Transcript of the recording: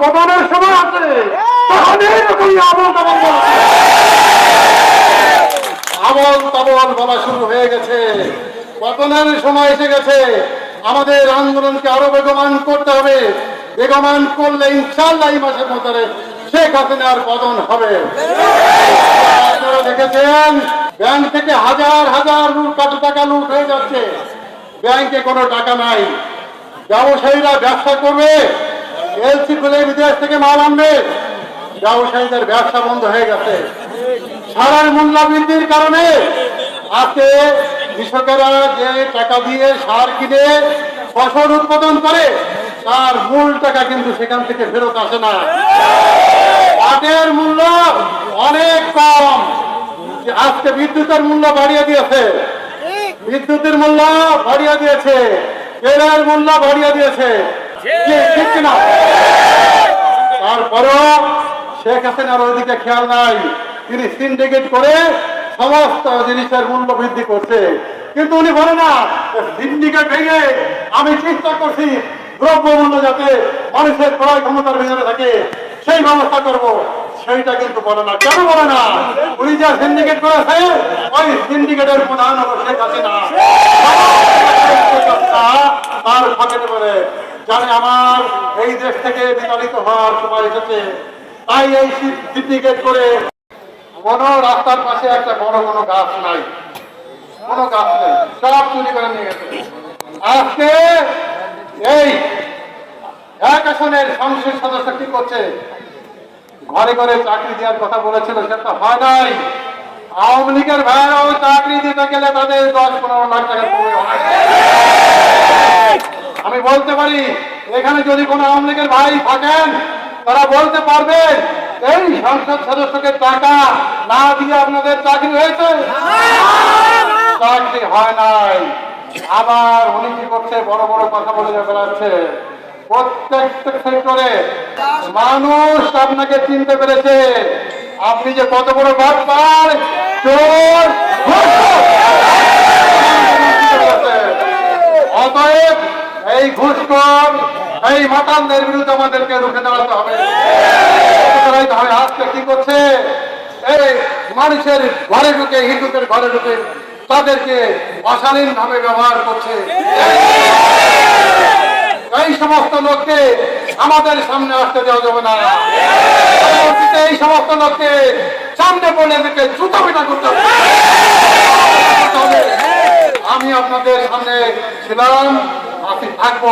পতনের সময় আছে। তখন আমল তামল আমল তাবল বলা শুরু হয়ে গেছে। পতনের সময় এসে গেছে। আমাদের আন্দোলনকে আরও বেগমান করতে হবে। বেগমান করলে ইনশাল্লাহ এই মাসের মধ্যে শেখ হাসিনার পতন হবে। আপনারা দেখেছেন, ব্যাংক থেকে হাজার হাজার কত টাকা লুট হয়ে যাচ্ছে। ব্যাংকে কোনো টাকা নাই। ব্যবসায়ীরা ব্যবসা করবে। এলসি খুলে বিদেশ থেকে মাল আনবে। ব্যবসায়ীদের ব্যবসা বন্ধ হয়ে গেছে। সারের মূল্য বৃদ্ধির কারণে আজকে কৃষকেরা যে টাকা দিয়ে সার কিনে ফসল উৎপাদন করে, তার মূল টাকা কিন্তু সেখান থেকে ফেরত আসে না। পাটের মূল্য অনেক কম। আজকে বিদ্যুতের মূল্য বাড়িয়ে দিয়েছে। বিদ্যুতের মূল্য বাড়িয়ে দিয়েছে। তেলের মূল্য বাড়িয়ে দিয়েছে। ঠিক শেখ হাসিনার ওইদিকে খেয়াল নাই। তিনি সিন্ডিকেট করে সমস্ত জিনিসের মূল্য বৃদ্ধি করছে। কিন্তু উনি বলে না সিন্ডিকেট ভেঙে আমি চেষ্টা করছি দ্রব্য মূল্য যাতে মানুষের ক্রয় ক্ষমতার ভিতরে থাকে, সেই ব্যবস্থা করব। সেইটা কিন্তু বলে না। কেন বলে না? উনি যা সিন্ডিকেট করেছে, ওই সিন্ডিকেটের প্রধান হলো শেখ হাসিনা তার পকেটে বলে জানে আমার এই দেশ থেকে বিতাড়িত হওয়ার সময় এসেছে। তাই এই সিন্ডিকেট করে কোনো রাস্তার পাশে একটা বড় কোনো গাছ নাই। কোনো গাছ নেই। সব চুরি করে নিয়ে গেছে। আজকে এই এক আসনের সংসদ সদস্য কি করছে? ঘরে ঘরে চাকরি দেওয়ার কথা বলেছিল, সেটা হয় নাই। আওয়ামী লীগের ভাইরাও চাকরি দিতে গেলে তাদের দশ পনেরো লাখ টাকা আমি বলতে পারি এখানে যদি কোনো আওয়ামী লীগের ভাই থাকেন, তারা বলতে পারবেন এই সংসদ সদস্যকে টাকা না দিয়ে আপনাদের চাকরি হয়েছে? চাকরি হয় নাই। আবার উনি কি করছে? বড় বড় কথা বলে বেড়াচ্ছে। প্রত্যেকটা সেক্টরে মানুষ আপনাকে চিনতে পেরেছে। আপনি যে কত বড় বাটপার, চোর। অতএব এই ঘুষখোর এই মাতালদের বিরুদ্ধে আমাদেরকে রুখে দাঁড়াতে হবে। আজকে কি করছে? এই মানুষের ঘরে ঢুকে, হিন্দুদের ঘরে ঢুকে তাদেরকে অশালীন ভাবে ব্যবহার করছে। এই সমস্ত লোককে আমাদের সামনে আসতে দেওয়া যাবে না। এই সমস্ত লোককে সামনে বলে এদেরকে জুতো পিটা করতে হবে। আমি আপনাদের সামনে ছিলাম আপনি থাকব।